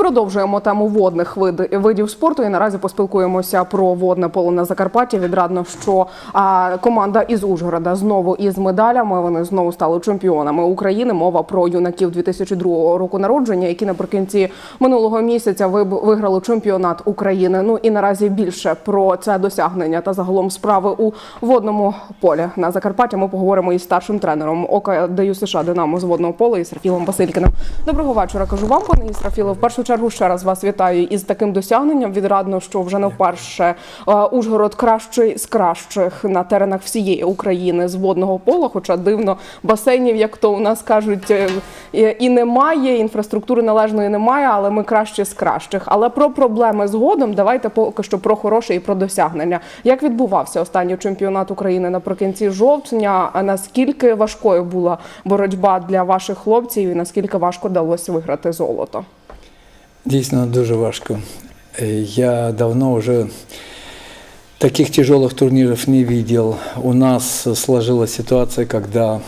продовжуємо тему водних види- видів спорту і наразі поспілкуємося про водне поло на Закарпатті. Відрадно, що а, команда із Ужгорода знову із медалями. Вони знову стали чемпіонами України. Мова про юнаків 2002 року народження, які наприкінці минулого місяця виграли чемпіонат України. Ну і наразі більше про це досягнення та загалом справи у водному полі на Закарпатті. Ми поговоримо із старшим тренером ОК ДЮ США Динамо з водного пола Ісрафілом Василькіним. Доброго вечора. Кажу вам, пане Ісрафіле. В першу чергу ще раз вас вітаю із таким досягненням. Відрадно, що вже не вперше е, Ужгород кращий з кращих на теренах всієї України з водного пола. Хоча дивно басейнів, як то у нас кажуть, е, і- немає, інфраструктури належної немає, але ми краще з кращих. Але про проблеми згодом давайте поки що про хороше і про досягнення. Як відбувався останній чемпіонат України наприкінці жовтня? Наскільки важкою була боротьба для ваших хлопців, і наскільки важко вдалося виграти золото? Дійсно дуже важко. Я давно уже таких тяжелых турниров не видел. У нас сложилась ситуация, когда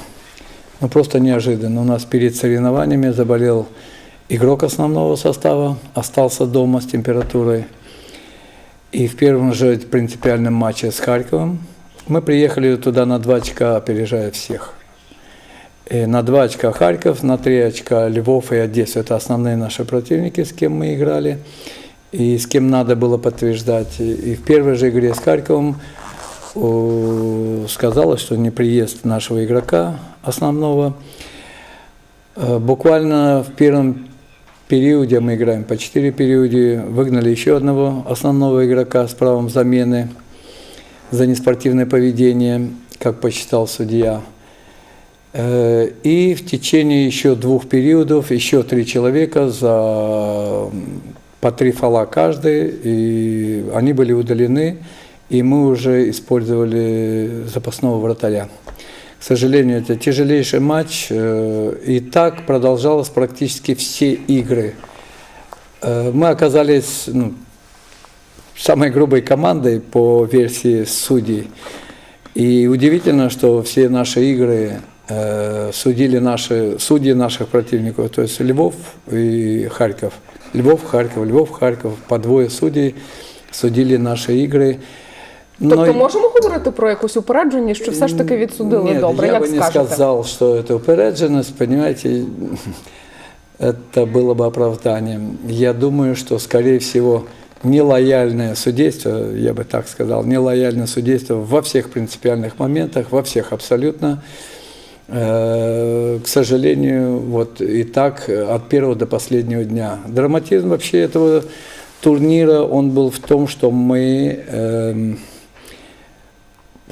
ну, просто неожиданно. У нас перед соревнованиями заболел игрок основного состава, остался дома с температурой. И в первом же принципиальном матче с Харьковом мы приехали туда на два очка, опережая всех. Э, На два очка Харьков, на три очка Львов и Одесса. Это основные наши противники, с кем мы играли и с кем надо было подтверждать. И в первой же игре с Харьковом сказалось, что не приезд нашего игрока основного. Э, Буквально в первом периоде мы играем по четыре периоде, выгнали еще одного основного игрока с правом замены за неспортивное поведение, как посчитал судья. Э, И в течение еще двух периодов еще три человека за по три фола каждый, и они были удалены, и мы уже использовали запасного вратаря. К сожалению, это тяжелейший матч, э, и так продолжалось практически все игры. Э, Мы оказались ну, самой грубой командой по версии судей. И удивительно, что все наши игры судили наши судьи наших противников, то есть Львов и Харьков. Львов, Харьков, Львов, Харьков. По двое судей судили наши игры. Но Тобто можемо говорити про якусь упередженість, що все ж таки відсудили Нет, добре? я Як бы не скажете? сказал, что это упередженность, понимаете, это было бы оправданием. Я думаю, что, скорее всего, нелояльное судейство, я бы так сказал, нелояльное судейство во всех принципиальных моментах, во всех абсолютно, э, к сожалению, вот и так от первого до последнего дня. Драматизм вообще этого турнира, он был в том, что мы эм,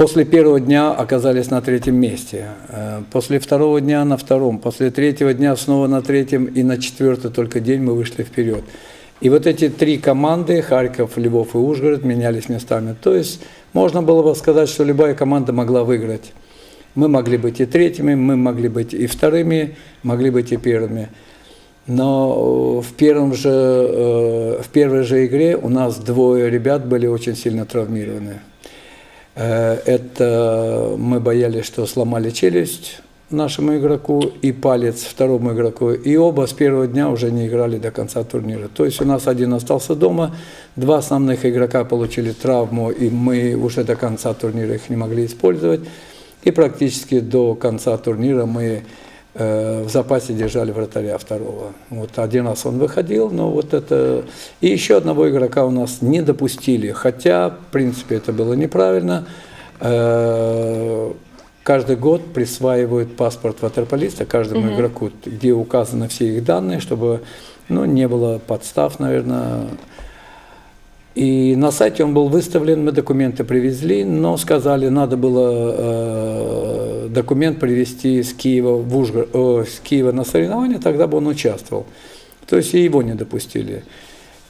После первого дня оказались на третьем месте, Э, после второго дня на втором, после третьего дня снова на третьем и на четвертый только день мы вышли вперед. И вот эти три команды, Харьков, Львов и Ужгород, менялись местами. То есть можно было бы сказать, что любая команда могла выиграть. Мы могли быть и третьими, мы могли быть и вторыми, могли быть и первыми. Но э, в, первом же, э, в первой же игре у нас двое ребят были очень сильно травмированы. Э, Это мы боялись, что сломали челюсть нашему игроку и палец второму игроку. И оба с первого дня уже не играли до конца турнира. То есть у нас один остался дома, два основных игрока получили травму, и мы уже до конца турнира их не могли использовать. И практически до конца турнира мы э, в запасе держали вратаря второго. Вот один раз он выходил, но вот это... И еще одного игрока у нас не допустили, хотя, в принципе, это было неправильно. Э, Каждый год присваивают паспорт ватерполиста каждому игроку, где указаны все их данные, чтобы ну, не было подстав, наверное, и на сайте он был выставлен, мы документы привезли, но сказали, надо было э, документ привезти с Киева, в Ужгород, э, с Киева на соревнования, тогда бы он участвовал. То есть и его не допустили.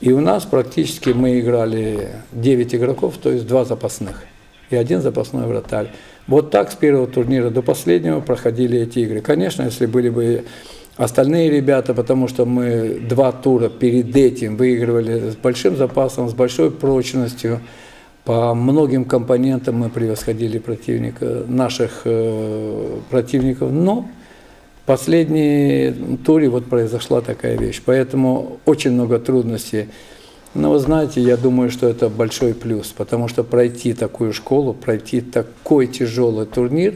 И у нас практически мы играли 9 игроков, то есть два запасных и один запасной вратарь. Вот так с первого турнира до последнего проходили эти игры. Конечно, если были бы остальные ребята, потому что мы два тура перед этим выигрывали с большим запасом, с большой прочностью. По многим компонентам мы превосходили противника, наших э, противников, но последней туре вот произошла такая вещь. Поэтому очень много трудностей. Но вы знаете, я думаю, что это большой плюс, потому что пройти такую школу, пройти такой тяжелый турнир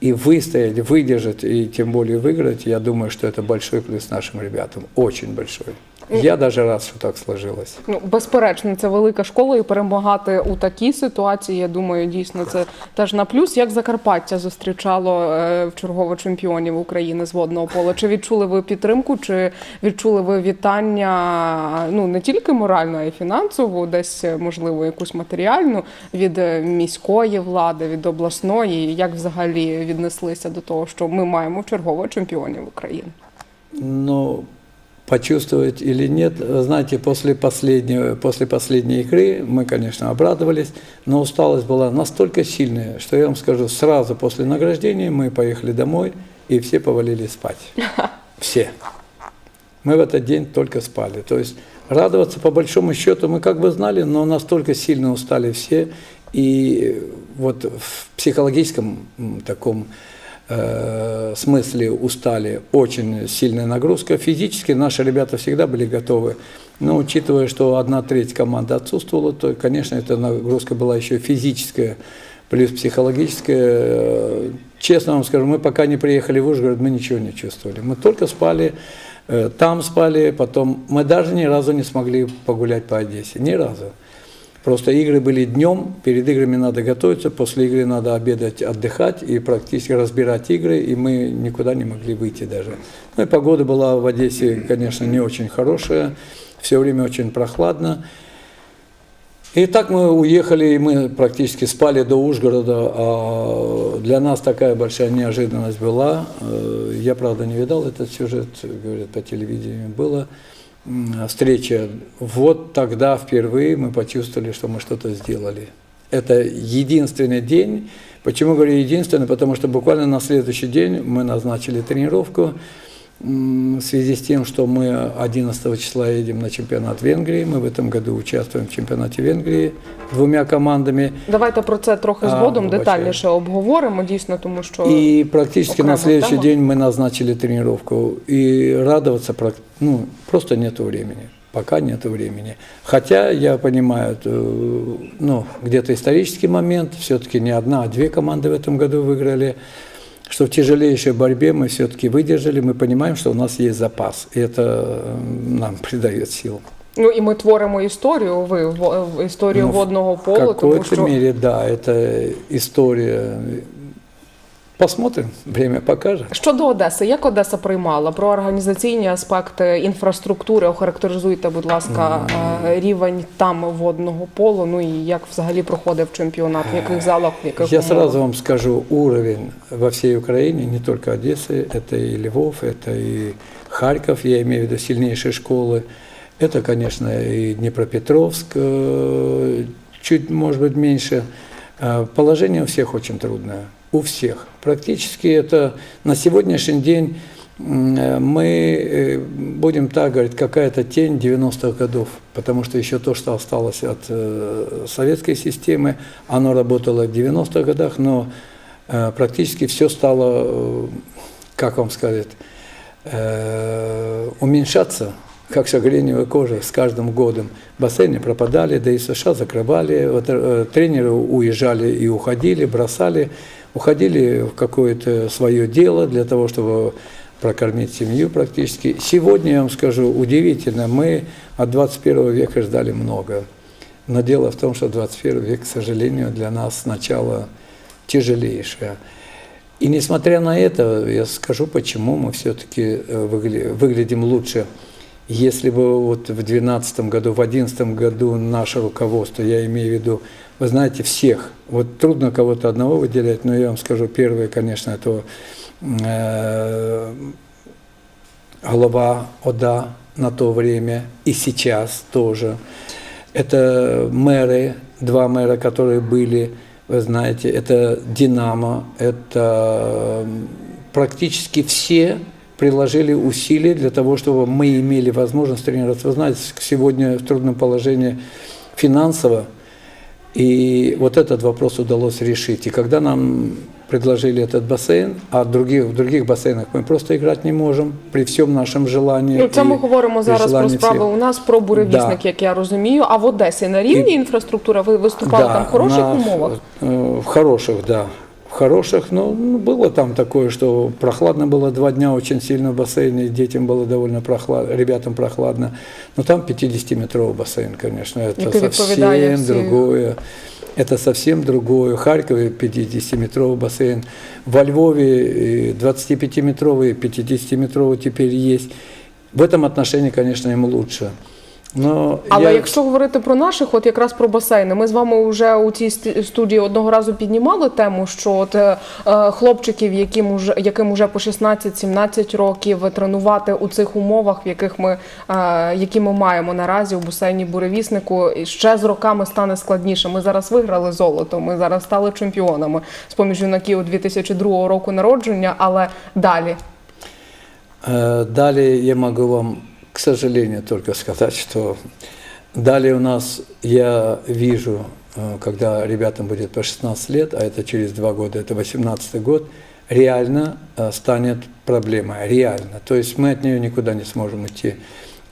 и выстоять, выдержать и тем более выиграть, я думаю, что это большой плюс нашим ребятам, очень большой. Я даже рад, що так сложилось. Ну, безперечно, це велика школа, і перемагати у такій ситуації, я думаю, дійсно це теж на плюс. Як Закарпаття зустрічало е, в чергово чемпіонів України з водного пола? Чи відчули ви підтримку, чи відчули ви вітання ну не тільки морально, а й фінансово, десь е, можливо якусь матеріальну від е, міської влади, від обласної? Як взагалі віднеслися до того, що ми маємо в чергово чемпіонів України? Ну, почувствовать или нет, вы знаете, после последней, после последней игры мы, конечно, обрадовались, но усталость была настолько сильная, что я вам скажу, сразу после награждения мы поехали домой, и все повалили спать. Все. Мы в этот день только спали. То есть радоваться по большому счету мы как бы знали, но настолько сильно устали все. И вот в психологическом таком э, смысле устали, очень сильная нагрузка. Физически наши ребята всегда были готовы. Но учитывая, что одна треть команды отсутствовала, то, конечно, эта нагрузка была еще физическая, плюс психологическая. Честно вам скажу, мы пока не приехали в Ужгород, мы ничего не чувствовали. Мы только спали, э, там спали, потом мы даже ни разу не смогли погулять по Одессе, ни разу. Просто игры были днем, перед играми надо готовиться, после игры надо обедать, отдыхать и практически разбирать игры, и мы никуда не могли выйти даже. Ну и погода была в Одессе, конечно, не очень хорошая, все время очень прохладно. И так мы уехали, и мы практически спали до Ужгорода. А для нас такая большая неожиданность была. Э, Я, правда, не видал этот сюжет, говорят, по телевидению было. Встреча. Вот тогда впервые мы почувствовали, что мы что-то сделали. Это единственный день. Почему говорю единственный? Потому что буквально на следующий день мы назначили тренировку. М, В связи с тем, что мы 11 числа едем на чемпионат Венгрии, мы в этом году участвуем в чемпионате Венгрии двумя командами. Давайте про це трохи А, згодом вибачаю. детальніше обговоримо, дійсно, тому що И практически на окремо следующий тема. день мы назначили тренировку. И радоваться прак- ну, просто нет времени. Пока нет времени. Хотя я понимаю, это, ну, где-то исторический момент, все-таки не одна, а две команды в этом году выиграли, что в тяжелейшей борьбе мы все-таки выдержали, мы понимаем, что у нас есть запас, и это э, нам придает сил. ну і ми творимо історію. Ви во- в- історію Ну, в водного В полу, тому какой-то що мере, да, это история. Посмотрим, время покажет. щодо Одеси, як Одеса приймала про організаційні аспекти інфраструктури? Охарактеризуйте, будь ласка, е, рівень там водного полу. Ну і як взагалі проходив чемпіонат, в яких залах, в яких Я умовах? сразу вам скажу, уровень во всей Украине, не только Одессы, это и Львов, это и Харьков, я имею в виду сильнейшие школы. Это, конечно, и Днепропетровск, э, чуть, может быть, меньше. Э, Положение у всех очень трудное, У всех. Практически это на сегодняшний день э, мы, э, будем так говорить, какая-то тень 90-х годов, потому что еще то, что осталось от э, советской системы, оно работало в 90-х годах, но практически все стало, как вам сказать, уменьшаться, как шагреневая кожа с каждым годом. Бассейны пропадали, да и США закрывали, тренеры уезжали и уходили, бросали, уходили в какое-то свое дело для того, чтобы прокормить семью практически. Сегодня, я вам скажу, удивительно, мы от 21 века ждали много. Но дело в том, что 21 век, к сожалению, для нас сначала тяжелейшее. И несмотря на это, я скажу, почему мы все-таки выглядим лучше. Если бы вот в 2012 году, в 2011 году наше руководство, я имею в виду, вы знаете, всех, вот трудно кого-то одного выделять, но я вам скажу, первое, конечно, это э, глава ОДА на то время и сейчас тоже. Это мэры, два мэра, которые были, вы знаете, это «Динамо», это практически все приложили усилия для того, чтобы мы имели возможность тренироваться. Вы знаете, сегодня в трудном положении финансово, и вот этот вопрос удалось решить. И когда нам предложили этот бассейн, а в других, в других бассейнах мы просто играть не можем при всем нашем желании. Ну, це ми и- говоримо и зараз про желании справи всех. у нас про буревісник, Да. як я розумію. А в Одесі на рівні інфраструктура ви виступали там в хороших на- умовах. э, В хороших, да. В хороших, но ну, было там такое, что прохладно было два дня очень сильно в бассейне, и детям было довольно прохладно, ребятам прохладно. Но там 50-метровый бассейн, конечно, это Який відповідає совсем всій- другое. Это совсем другое. В Харькове 50-метровый бассейн. Во Львове э, 25-метровый, 50-метровый теперь есть. В этом отношении, конечно, им лучше. Но Але я- якщо говорити про наших, от якраз про басейни, ми з вами вже у цій студії одного разу піднімали тему, що от е, е, хлопчиків, яким уже яким уже по 16-17 років тренувати у цих умовах, в яких ми е, які ми маємо наразі у басейні буревіснику, ще з роками стане складніше. Ми зараз виграли золото, ми зараз стали чемпіонами з поміж юнаків 2002 року народження, але далі Э, Далее я могу вам, к сожалению, только сказать, что далее у нас я вижу, э, когда ребятам будет по 16 лет, а это через два года, это 18 год, реально э, станет проблемой, реально. То есть мы от нее никуда не сможем идти.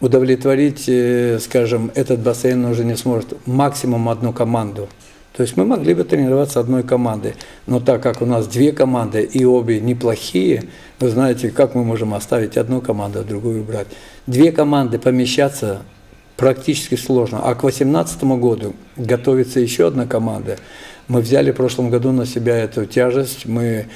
Удовлетворить, э, скажем, этот бассейн уже не сможет максимум одну команду. То есть мы могли бы тренироваться одной командой, но так как у нас две команды и обе неплохие, вы знаете, как мы можем оставить одну команду, а другую брать. Две команды помещаться практически сложно. А к 2018 году готовится еще одна команда. Мы взяли в прошлом году на себя эту тяжесть. Мы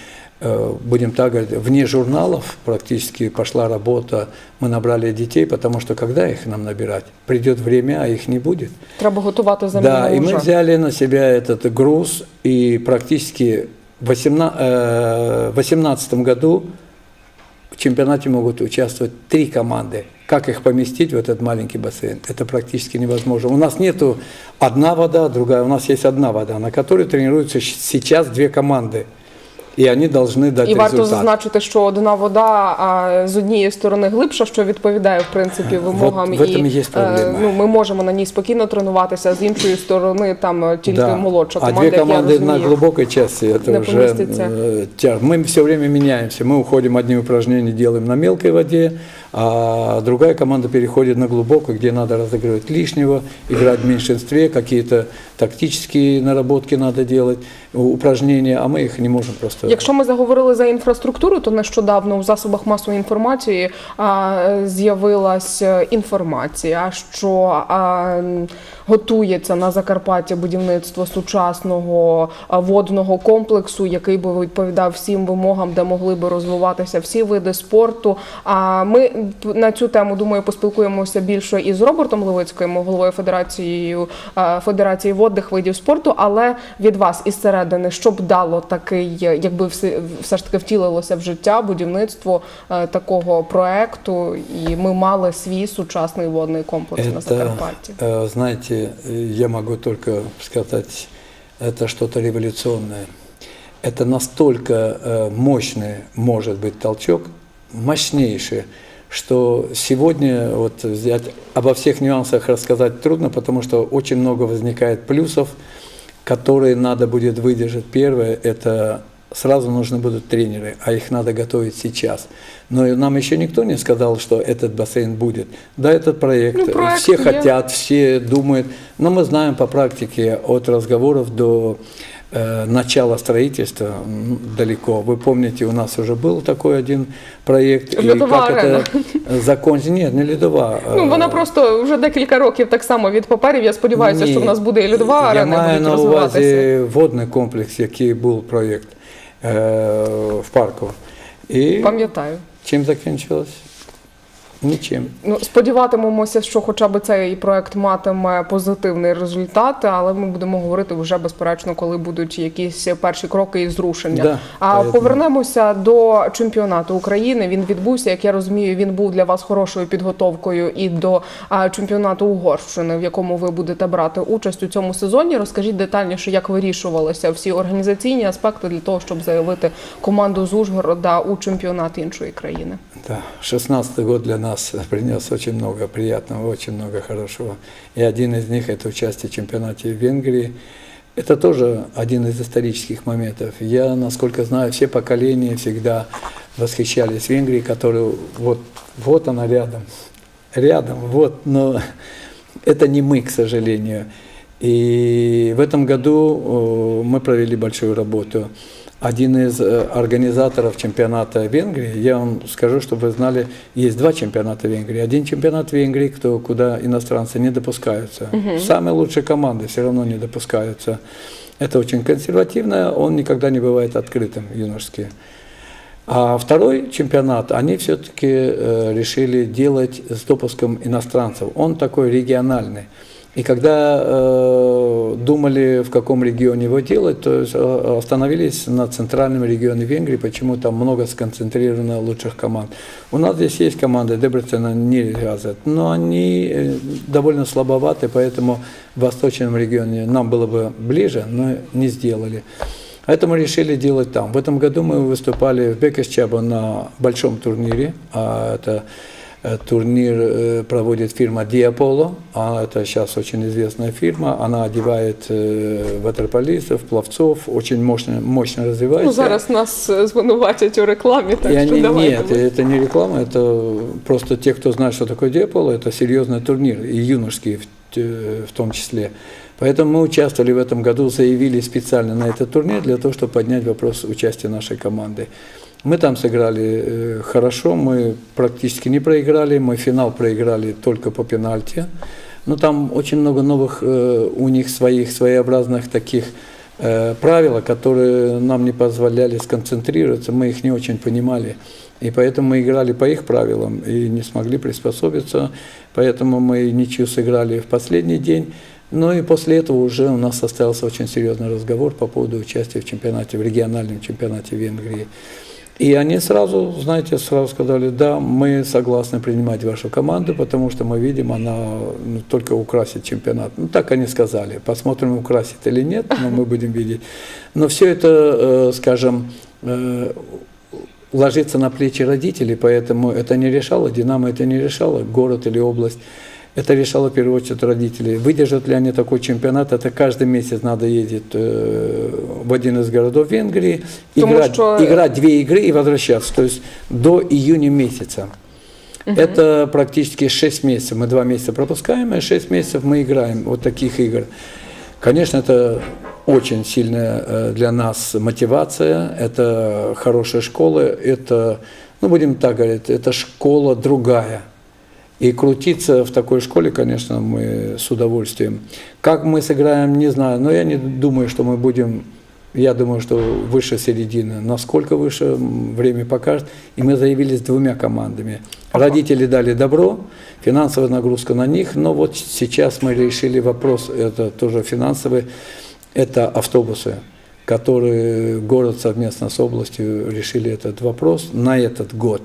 будем так говорить, вне журналов практически пошла работа. Мы набрали детей, потому что когда их нам набирать? Придет время, а их не будет. треба готувати заміну Да, и мы взяли на себя этот груз, и практически в 2018 году в чемпионате могут участвовать три команды. Как их поместить в этот маленький бассейн? Это практически невозможно. У нас нету одна вода, другая. У нас есть одна вода, на которой тренируются сейчас две команды. И они должны дать І варто результат. зазначити, що одна вода а, з однієї сторони глибша, що відповідає в принципі вимогам, в этом і і є проблема. е, ну ми можемо на ній спокійно тренуватися. а З іншої сторони, там е, тільки молодша а команда, две як я команды на розумію. глубокой части это Не уже поместится. э, тя- Мы все время меняемся. Мы уходим одни упражнения делаем на мелкой воде, а другая команда переходит на глубокую, где надо разыгрывать лишнего, играть в меньшинстве, какие-то тактические наработки надо делать, у- упражнения, а мы их не можем просто. Якщо ми заговорили за інфраструктуру, то нещодавно у засобах масової інформації а, е, з'явилась е, інформація, що а, м, готується на Закарпатті будівництво сучасного водного комплексу, який би відповідав всім вимогам, де могли би розвиватися всі види спорту. А ми на цю тему думаю поспілкуємося більше із Робертом Левицьким, головою федерації Федерації водних видів спорту. Але від вас із середини, що б дало такий, е, якби все, все ж таки втілилося в життя будівництво е, такого проекту, і ми мали свій сучасний водний комплекс на Это, Закарпатті. э, знаете, я могу только сказать, это что-то революционное. Это настолько э, мощный может быть толчок, мощнейший, что сегодня вот взять обо всех нюансах рассказать трудно, потому что очень много возникает плюсов, которые надо будет выдержать. Первое – это сразу нужны будут тренеры, а их надо готовить сейчас. Но и нам еще никто не сказал, что этот бассейн будет. Да, этот проект, Ну, проект все есть. хотят, все думают, но мы знаем по практике от разговоров до э, начала строительства м, далеко. Вы помните, у нас уже был такой один проект. Ледовая как арена. это закончить? Нет, не ледова. Ну э, вона просто вже декілька років так само від паперів. Я сподіваюся, що в нас буде і льодова Я арена, і маю будуть на розвиватися. увазі водний комплекс, який був проєкт е, в парку. І Пам'ятаю. чим закінчилось? Нічим. Ну, сподіватимемося, що хоча б цей проект матиме позитивний результат, але ми будемо говорити вже безперечно, коли будуть якісь перші кроки і зрушення. Да, а повернемося до чемпіонату України. Він відбувся, як я розумію, він був для вас хорошою підготовкою і до а, чемпіонату Угорщини, в якому ви будете брати участь у цьому сезоні. Розкажіть детальніше, як вирішувалися всі організаційні аспекти для того, щоб заявити команду з Ужгорода у чемпіонат іншої країни. Да, 16 год для нас принес очень много приятного, очень много хорошего. И один из них – это участие в чемпионате Венгрии. Это тоже один из исторических моментов. Я, насколько знаю, все поколения всегда восхищались Венгрией, которая вот, вот она рядом, рядом, вот, но это не мы, к сожалению. И в этом году мы провели большую работу один из э, организаторов чемпионата Венгрии, я вам скажу, чтобы вы знали, есть два чемпионата Венгрии. Один чемпионат Венгрии, кто, куда иностранцы не допускаются. Угу. Самые лучшие команды все равно не допускаются. Это очень консервативно, он никогда не бывает открытым, юношеский. А второй чемпионат они все-таки э, решили делать с допуском иностранцев. Он такой региональный. И когда э, думали, в каком регионе его делать, то э, остановились на центральном регионе Венгрии, почему там много сконцентрировано лучших команд. У нас здесь есть команды, Дебрецена развит, но они э, довольно слабоваты, поэтому в восточном регионе нам было бы ближе, но не сделали. Поэтому решили делать там. В этом году мы выступали в Бекесчабо на большом турнире, а это турнир э, проводит фирма Диаполо, а это сейчас очень известная фирма, она одевает э, ватерполистов, пловцов, очень мощно, мощно развивается. Ну, зараз нас звинуватять у рекламе, так И что они, давайте. Нет, это не реклама, это просто те, кто знает, что такое Диаполо, это серьезный турнир, и юношеский в, в том числе. Поэтому мы участвовали в этом году, заявили специально на этот турнир для того, чтобы поднять вопрос участия нашей команды. Мы там сыграли э, хорошо, мы практически не проиграли, мы финал проиграли только по пенальти. Но там очень много новых э, у них своих своеобразных таких э, правил, которые нам не позволяли сконцентрироваться, мы их не очень понимали. И поэтому мы играли по их правилам и не смогли приспособиться. Поэтому мы ничью сыграли в последний день. Ну и после этого уже у нас состоялся очень серьезный разговор по поводу участия в чемпионате, в региональном чемпионате Венгрии. И они сразу, знаете, сразу сказали, да, мы согласны принимать вашу команду, потому что мы видим, она ну, только украсит чемпионат. Ну, так они сказали. Посмотрим, украсит или нет, но мы будем видеть. Но все это, э, скажем, э, ложится на плечи родителей, поэтому это не решало, Динамо это не решало, город или область. Это решало в первую очередь родителей. Выдержат ли они такой чемпионат, это каждый месяц надо ездить э, в один из городов Венгрии, играть, что... играть две игры и возвращаться. То есть до июня месяца. Угу. Это практически 6 месяцев. Мы 2 месяца пропускаем, и 6 месяцев мы играем вот таких игр. Конечно, это очень сильная э, для нас мотивация, это хорошая школа, это, ну будем так говорить, это школа другая – и крутиться в такой школе, конечно, мы с удовольствием. Как мы сыграем, не знаю, но я не думаю, что мы будем, я думаю, что выше середины. Насколько выше, время покажет. И мы заявились двумя командами. Родители дали добро, финансовая нагрузка на них, но вот сейчас мы решили вопрос, это тоже финансовый, это автобусы которые город совместно с областью решили этот вопрос на этот год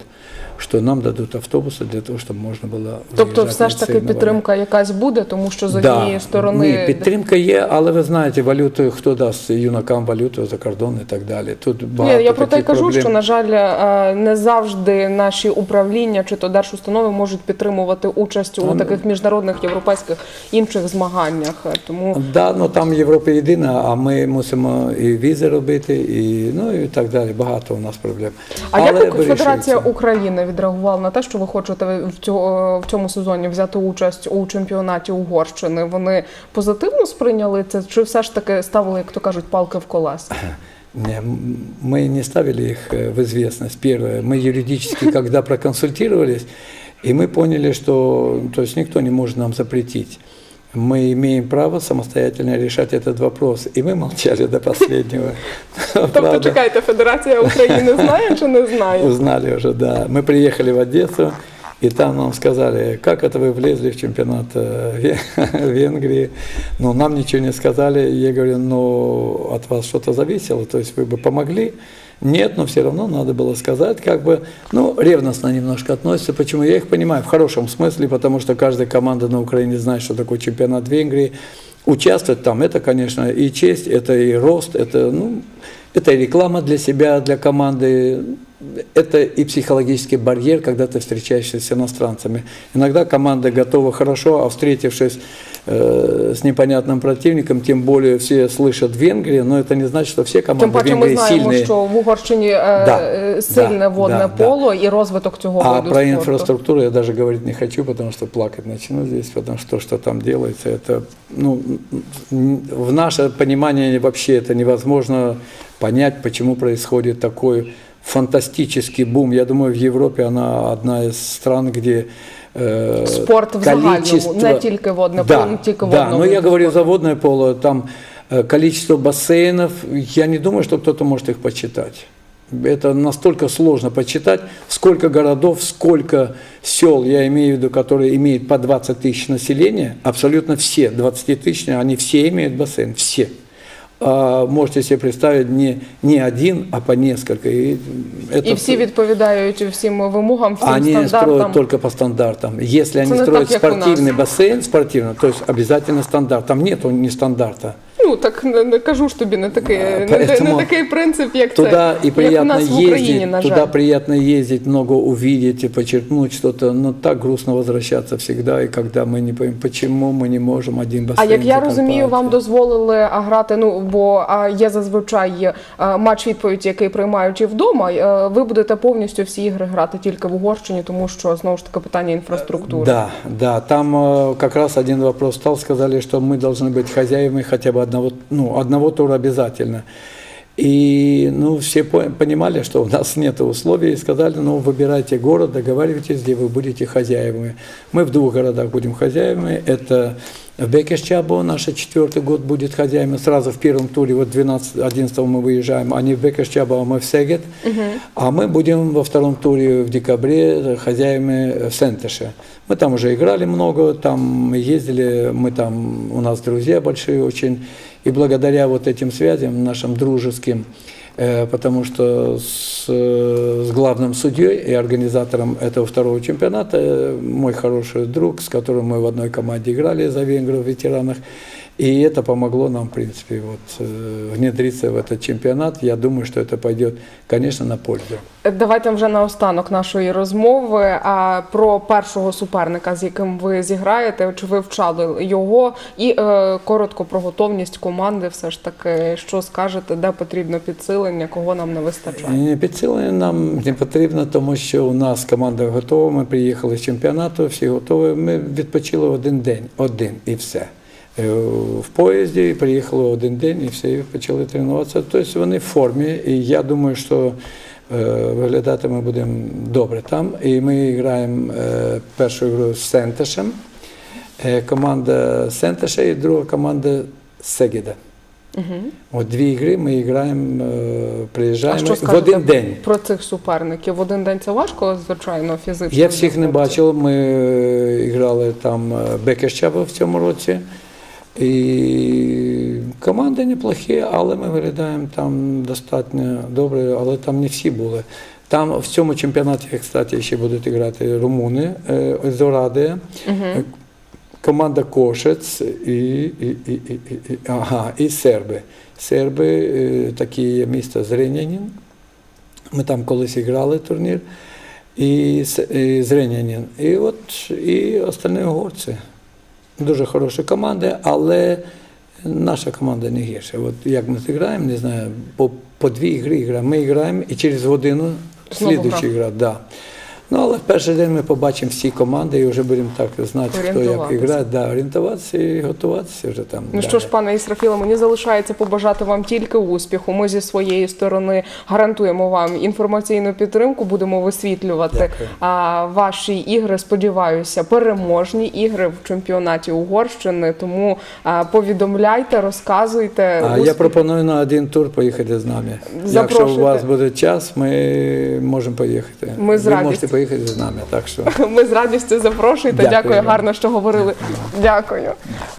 що нам дадуть автобуси для того, щоб можна було Тобто, все ж таки підтримка якась буде, тому що з однієї да. сторони Ні, підтримка є, але ви знаєте, валюту хто дасть юнакам валюту за кордон і так далі. Тут багато Ні, я про те кажу, проблем. що на жаль, е, не завжди наші управління чи то держустанови можуть підтримувати участь у таких міжнародних європейських інших змаганнях. Тому да, ну там Європа єдина, а ми мусимо і візи робити, і ну і так далі. Багато у нас проблем. А але як Федерація України відреагувала на те, що ви хочете в цьому сезоні взяти участь у чемпіонаті Угорщини? Вони позитивно сприйняли це, чи все ж таки ставили, як то кажуть, палки в колеса? Не, мы не ставили их э, в известность. Первое, мы юридически, когда проконсультировались, и мы поняли, что то есть никто не может нам запретить. мы имеем право самостоятельно решать этот вопрос. И мы молчали до последнего. Тобто, чекайте, Федерація України знає чи не знає? Узнали уже, да. Мы приехали в Одессу, и там нам сказали, как это вы влезли в чемпионат э, Венгрии. Ну, нам ничего не сказали. Я говорю, ну, от вас что-то зависело, то есть вы бы помогли. Нет, но все равно надо было сказать, как бы, ну, ревностно немножко относятся. Почему? Я их понимаю в хорошем смысле, потому что каждая команда на Украине знает, что такое чемпионат Венгрии. Участвовать там, это, конечно, и честь, это и рост, это, ну, это и реклама для себя, для команды это и психологический барьер, когда ты встречаешься с иностранцами. Иногда команда готова хорошо, а встретившись э, с непонятным противником, тем более все слышат Венгрия, но это не значит, что все Тим команды паче ми Венгрии знаємо, сильные. що в Угорщині е, Да, е, сильне да, водне да, да. поло і розвиток цього А виду про спорту. инфраструктуру я даже говорить не хочу, потому что плакать начну здесь, потому что то, что там делается, это, ну, м, в наше понимание вообще это невозможно понять, почему происходит такой фантастический бум. Я думаю, в Европе она одна из стран, где э, Спорт в загальному, не тільки водне да, поло, не тільки Да, водного но я говорю за водное поло, там э, количество бассейнов, я не думаю, что кто-то может их почитать. Это настолько сложно почитать, сколько городов, сколько сел, я имею в виду, которые имеют по 20 тысяч населения, абсолютно все, 20 тысяч, они все имеют бассейн, все. А можете себе представить не, не один, а по несколько. И, это І всі відповідають всім вимогам, всім они стандартам. строят только по стандартам. Если они не строят так, как у спортивный нас. бассейн, спортивный, то есть обязательно стандарт. Там нету не стандарта. Ну так не, не кажу ж тобі, не такий, не, не, Поэтому такий принцип, як Туда це и як у приятно нас в Україні, ездить, на туда жаль. приятно ездить, много увидеть и подчеркнуть что-то. Но так грустно возвращаться всегда, и когда мы не понимаем, почему мы не можем один А бассейн. як я Закарпаття. розумію, вам дозволили а, грати. Ну бо а, є зазвичай а, матч відповідь, який приймаючи вдома. е, Ви будете повністю всі ігри грати тільки в Угорщині, тому що знову ж таки питання інфраструктури. Да, да, там э, как раз один вопрос стал, сказали, что мы должны быть хозяевами хотя бы одного, ну, одного тура обязательно. И ну, все по- понимали, что у нас нет условий, и сказали, ну, выбирайте город, договаривайтесь, где вы будете хозяевами. Мы в двух городах будем хозяевами. Это в Бекешчабо, наш четвертый год будет хозяевами. Сразу в первом туре, вот 12, 11 мы выезжаем, они в Бекешчабо, а мы в Сегет. А мы будем во втором туре в декабре хозяевами в Сентеше. Мы там уже играли много, там ездили, мы там, у нас друзья большие очень. И благодаря вот этим связям нашим дружеским, э, потому что с, э, с главным судьей и организатором этого второго чемпионата э, мой хороший друг, с которым мы в одной команде играли за венгров, ветеранах, и это помогло нам, в принципе, вот, э, внедриться в этот чемпионат. Я думаю, что это пойдет, конечно, на пользу. Давайте вже наостанок нашої розмови. А про першого суперника, з яким ви зіграєте, чи ви вчали його, і е, коротко про готовність команди, все ж таки, що скажете, де потрібно підсилення, кого нам не вистачає. Е, Підсилення нам не потрібно, тому що у нас команда готова. Ми приїхали з чемпіонату, всі готові. Ми відпочили один день, один і все. Е, В поїзді приїхали один день і все, і почали тренуватися. Тобто вони в формі. І я думаю, що е, виглядати ми будемо добре там. І ми граємо е, першу гру з Сентешем. Команда Сентеша і друга команда Сегіда. От дві ігри ми граємо, приїжджаємо в один день. про цих суперників? В один день це важко, звичайно, фізично. Я всіх не бачив. Ми грали там Бекещаба в цьому році. І команди неплохі, але ми виглядаємо там достатньо добре, але там не всі були. Там в цьому чемпіонаті, кстати, ще будуть грати румуни е, з Орадия, е, команда Кошець і, і, і, і, і, ага, і серби. Серби, е, такі є місто Зренянін. Ми там колись грали турнір. І, і Зренянін. І от і остальні угорці. Дуже хороші команди, але наша команда не гірша. От як ми зіграємо, не знаю, по, по дві гри граємо. Ми граємо і через годину слідуюча гра. Да. Ну, але в перший день ми побачимо всі команди і вже будемо так знати, хто як грає. Да, орієнтуватися і готуватися вже там. Ну далі. що ж, пане Ісрафіле, мені залишається побажати вам тільки успіху. Ми зі своєї сторони гарантуємо вам інформаційну підтримку, будемо висвітлювати а, ваші ігри. Сподіваюся, переможні ігри в чемпіонаті Угорщини. Тому а, повідомляйте, розказуйте. А я пропоную на один тур поїхати з нами. Якщо у вас буде час, ми можемо поїхати. Ми з радістю. Поїхати з нами. Так що. Ми з радістю запрошуйте. Дякую Дякую, гарно, що говорили. Дякую.